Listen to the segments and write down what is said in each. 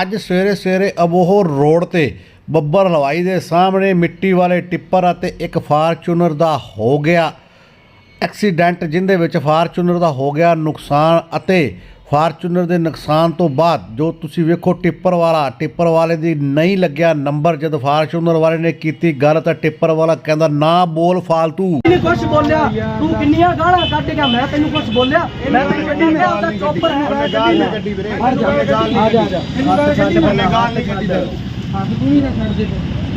ਅੱਜ ਸਵੇਰੇ ਸਵੇਰੇ ਅਬੋਹਰ ਰੋਡ ਤੇ ਬੱਬਰ ਹਲਵਾਈ ਦੇ ਸਾਹਮਣੇ ਮਿੱਟੀ ਵਾਲੇ ਟਿੱਪਰ ਅਤੇ ਇੱਕ ਫਾਰਚੂਨਰ ਦਾ ਹੋ ਗਿਆ ਐਕਸੀਡੈਂਟ, ਜਿੰਦੇ ਵਿੱਚ ਫਾਰਚੂਨਰ ਦਾ ਹੋ ਗਿਆ ਨੁਕਸਾਨ ਅਤੇ ਫਾਰਚੂਨਰ ਦੇ ਨੁਕਸਾਨ ਤੋਂ ਬਾਅਦ ਜੋ ਤੁਸੀਂ ਵੇਖੋ ਟਿੱਪਰ ਵਾਲਾ ਟਿੱਪਰ ਵਾਲੇ ਦੀ ਨਹੀਂ ਲੱਗਿਆ ਨੰਬਰ ਜਦ ਫਾਰਚੂਨਰ ਵਾਲੇ ਨੇ ਕੀਤੀ ਗੱਲ ਤਾਂ ਟਿੱਪਰ ਵਾਲਾ ਕਹਿੰਦਾ ਨਾ ਬੋਲ ਫਾਲਤੂ। ਨਹੀਂ ਕੁਛ ਬੋਲਿਆ? ਤੂੰ ਕਿੰਨੀਆਂ ਗਾਲਾਂ ਕੱਢ ਗਿਆ? ਮੈਂ ਤੈਨੂੰ ਕੁਛ ਬੋਲਿਆ? ਮੈਂ ਤੈਨੂੰ ਕੱਢੀ ਮੈਂ ਉਹਦਾ ਚੋਪਰ ਹੈ ਗਾਲ ਨਹੀਂ ਕੱਢੀ ਵੀਰੇ ਆ ਜਾ ਆ ਜਾ। ਆ ਜਾ। ਉਹਨੇ ਗਾਲ ਨਹੀਂ ਕੱਢੀ ਤੈਨੂੰ।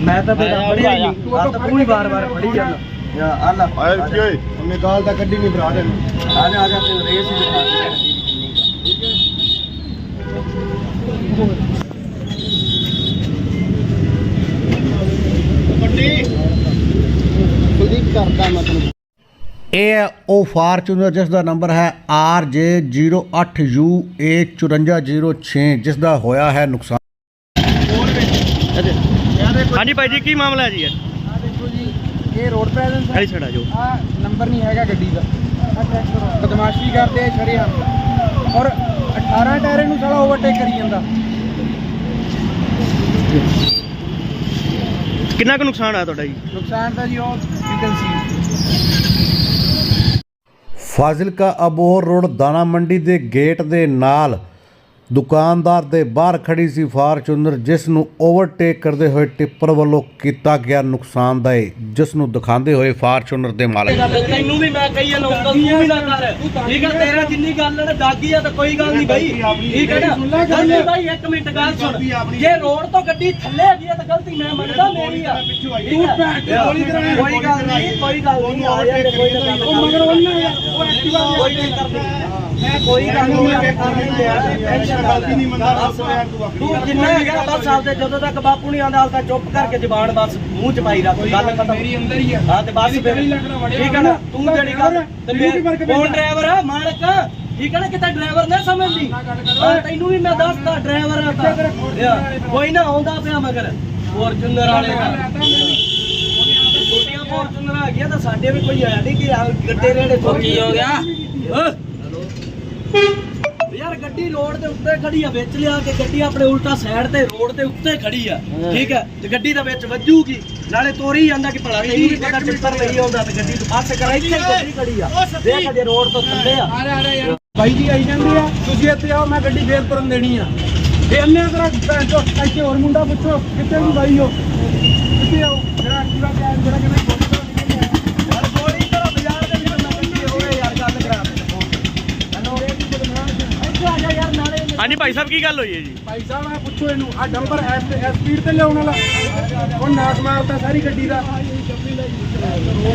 ਮੈਂ ਤਾਂ ਤੇਰਾ ਫੜਿਆ ਹੀ ਨਹੀਂ। ਆ ਤਾਂ ਤੂੰ ਹੀ ਵਾਰ-ਵਾਰ ਫੜੀ ਜਾਂਦਾ। ਯਾ ਆਲਾ ਆਏ ਕੀ ਓਏ। ਉਹਨੇ ਗਾਲ ਤਾਂ ਕੱਢੀ ਨਹੀਂ ਭਰਾ ਤੈਨੂੰ। ਆ ਜਾ ਆ ਜਾ ਤੈਨੂੰ ਰੇਸ ਹੀ ਦਿਖਾ ਦੇ ਗੱਡੀ ਦੀ ਕਿੰਨੀ ਕੁਲਦੀਪ ਕਰਦਾ ਮਤਲਬ ਇਹ ਹੈ ਉਹ ਫਾਰਚੂਨਰ ਜਿਸ ਦਾ ਨੰਬਰ ਹੈ RJ08UA5406 ਜਿਸ ਦਾ ਹੋਇਆ ਹੈ ਨੁਕਸਾਨ। ਹਾਂਜੀ ਭਾਈ ਜੀ ਕੀ ਮਾਮਲਾ ਹੈ ਜੀ? ਇਹ? ਆ ਦੇਖੋ ਜੀ ਇਹ ਰੋਡ ਪ੍ਰੈਜ਼ੈਂਸ ਖੜੀ ਛੜਾ ਜੋ ਆ ਨੰਬਰ ਨਹੀਂ ਹੈਗਾ ਗੱਡੀ ਦਾ। ਬਦਮਾਸ਼ੀ ਕਰਦੇ ਆ ਛੜੇ ਹਨ ਔਰ 18 ਟਾਇਰ ਨੂੰ ਸਾਲਾ ਓਵਰਟੇਕ ਕਰੀ ਜਾਂਦਾ। ਕਿੰਨਾ ਕੁ ਨੁਕਸਾਨ ਆਇਆ ਤੁਹਾਡਾ ਜੀ? ਨੁਕਸਾਨ ਤਾਂ ਜੀ ਉਹ you can see. Fazilka Abohar road ਦਾਣਾ ਮੰਡੀ ਦੇ ਗੇਟ ਦੇ ਨਾਲ ਦੁਕਾਨਦਾਰ ਦੇ ਬਾਹਰ ਖੜੀ ਸੀ ਫਾਰਚੂਨਰ ਜਿਸ ਨੂੰ ਓਵਰਟੇਕ ਕਰਦੇ ਹੋਏ ਟਿੱਪਰ ਵੱਲੋਂ ਕੀਤਾ ਗਿਆ ਨੁਕਸਾਨਦਾਇ ਜਿਸ ਨੂੰ ਦਿਖਾਉਂਦੇ ਹੋਏ ਫਾਰਚੂਨਰ ਦੇ ਮਾਲਕ ਤੈਨੂੰ ਵੀ ਮੈਂ ਕਹੀ ਜਾਂਦਾ ਤੂੰ ਵੀ ਨਾ ਕਰ। ਠੀਕ ਹੈ ਤੇਰਾ ਜਿੰਨੀ ਗੱਲ ਨਾ ਦਾਗੀ ਆ ਤਾਂ ਕੋਈ ਗੱਲ ਨਹੀਂ ਬਾਈ। ਠੀਕ ਹੈ ਨਾ? ਗਲਤੀ ਬਾਈ ਇੱਕ ਮਿੰਟ ਗੱਲ ਸੁਣ। ਜੇ ਰੋਡ ਤੋਂ ਗੱਡੀ ਥੱਲੇ ਆ ਗਈ ਆ ਤਾਂ ਗਲਤੀ ਮੈਂ ਮੰਨਦਾ ਮੇਰੀ ਆ। ਤੂੰ ਭੈਣ ਦੀ ਗੋਲੀ ਕਰਾਇਆ ਕੋਈ ਗੱਲ ਨਹੀਂ ਕੋਈ ਗੱਲ ਨਹੀਂ ਆ ਕੋਈ ਨਾ ਗੱਲ ਉਹ ਮਗਰ ਉਹਨਾਂ ਉਹ ਐਕਟਿਵਾ ਕੋਈ ਨਹੀਂ ਮੈਂ ਕੋਈ ਗੱਲ ਨਹੀਂ ਲਿਆ ਨਹੀਂ ਮੰਨਦਾ ਤੂੰ ਜਿੰਨਾ ਹੈਗਾ ਬਸ ਆਪਦੇ ਜਦੋਂ ਤੱਕ ਬਾਪੂ ਨਹੀਂ ਆਉਂਦਾ ਤੱਕ ਚੁੱਪ ਕਰਕੇ ਜ਼ਬਾਨ ਬਸ ਮੂੰਹ ਚ ਪਾਈ ਰੱਖ ਗੱਲ ਖਤਮ ਮੇਰੀ ਅੰਦਰ ਹੀ ਆ ਹਾਂ ਤੇ ਬਸ ਫਿਰ ਠੀਕ ਹੈ ਨਾ ਤੂੰ ਜਿਹੜੀ ਗੱਲ ਤੇ ਮੈਂ ਕੌਣ ਡਰਾਈਵਰ ਆ ਮਾਲਕ ਠੀਕ ਹੈ ਨਾ ਕਿਤੇ ਡਰਾਈਵਰ ਨਾ ਸਮਝਦੀ ਤੈਨੂੰ ਵੀ ਮੈਂ ਦੱਸਦਾ ਡਰਾਈਵਰ ਆ ਤਾਂ ਕੋਈ ਨਾ ਆਉਂਦਾ ਪਿਆ ਮਗਰ ਫੋਰਚੂਨਰ ਵਾਲੇ ਦਾ ਛੋਟੀਆਂ ਫੋਰਚੂਨਰ ਆ ਗਈਆਂ ਤਾਂ ਸਾਡੇ ਵੀ ਕੋਈ ਆਇਆ ਨਹੀਂ ਕਿ ਗੱਡੇ ਰੇੜੇ ਤੋਂ ਕੀ ਹੋ ਗਿਆ ਯਾਰ ਗੱਡੀ ਰੋਡ ਦੇ ਉੱਤੇ ਖੜੀ ਆ ਵਿੱਚ ਲਿਆ ਕੇ ਗੱਡੀ ਆਪਣੇ ਉਲਟਾ ਸਾਈਡ ਤੇ ਰੋਡ ਦੇ ਉੱਤੇ ਖੜੀ ਆ। ਠੀਕ ਹੈ ਤੇ ਗੱਡੀ ਦਾ ਵਿੱਚ ਵੱਜੂਗੀ। ਨਾਲੇ ਤੋਰੀ ਜਾਂਦਾ ਕਿ ਭਲਾ ਵੀ ਪਤਾ ਚਿੱਪਰ ਨਹੀਂ ਆਉਂਦਾ ਤੇ ਗੱਡੀ ਨੂੰ ਪਾਸੇ ਕਰਾ ਇੱਥੇ ਹੀ ਗੱਡੀ ਖੜੀ ਆ। ਦੇਖ ਜੇ ਰੋਡ ਤੋਂ ਥੱਲੇ ਆ। ਬਾਈ ਜੀ ਆਈ ਜਾਂਦੇ ਆ ਤੁਸੀਂ ਇੱਥੇ ਆਓ ਮੈਂ ਗੱਡੀ ਫੇਰ ਤੁਰਨ ਦੇਣੀ ਆ। ਇਹ ਅੰਨੇ ਤੇਰਾ ਇੱਥੇ ਹੋਰ ਮੁੰਡਾ ਪੁੱਛੋ ਕਿੱਥੇ ਨੂੰ ਬਾਈ ਹੋ ਕਿੱਥੇ ਆਓ ਜਿਹੜਾ ਐਕਟਿਵਾ ਤੇ ਆਇਆ ਜਿਹੜਾ ਯਾਰ ਗੋਲੀ ਕਰੋ ਬਾਜ਼ਾਰ ਦੇ ਵਿੱਚ ਨਾ ਗੱਡੀ ਹੋਵੇ ਯਾਰ ਗੱਲ ਕਰਾ ਹੈਲੋ ਇੱਥੇ ਆ ਜਾ ਯਾਰ ਨਾਲੇ ਹਾਂਜੀ ਭਾਈ ਸਾਹਿਬ ਕੀ ਗੱਲ ਹੋਈ ਹੈ ਜੀ ਭਾਈ ਸਾਹਿਬ ਆ ਪੁੱਛੋ ਇਹਨੂੰ ਆ ਡੰਪਰ ਐਸ ਐਸ ਸਪੀਡ ਤੇ ਲਿਆਉਣ ਵਾਲਾ ਉਹ ਨਾਸ ਮਾਰਤਾ ਸਾਰੀ ਗੱਡੀ ਦਾ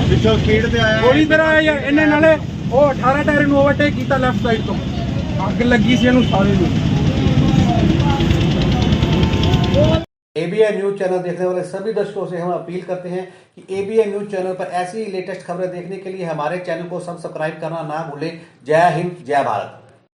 ਪਿੱਛੋਂ ਸਪੀਡ ਤੇ ਆਇਆ ਗੋਲੀ ਤੇਰਾ ਆਇਆ ਯਾਰ ਇਹਨੇ ਨਾਲੇ ਉਹ 18 ਟਾਇਰ ਨੂੰ ਓਵਰਟੇਕ ਕੀਤਾ ਲੈਫਟ ਸਾਈਡ ਤੋਂ ਅੱਗ ਲੱਗੀ ਸੀ ਇਹਨੂੰ ਸਾਰੇ ਨੂੰ एबीएन न्यूज चैनल देखने वाले सभी दर्शकों से हम अपील करते हैं कि एबीएन न्यूज चैनल पर ऐसी ही लेटेस्ट खबरें देखने के लिए हमारे चैनल को सब्सक्राइब करना ना भूलें जय हिंद जय भारत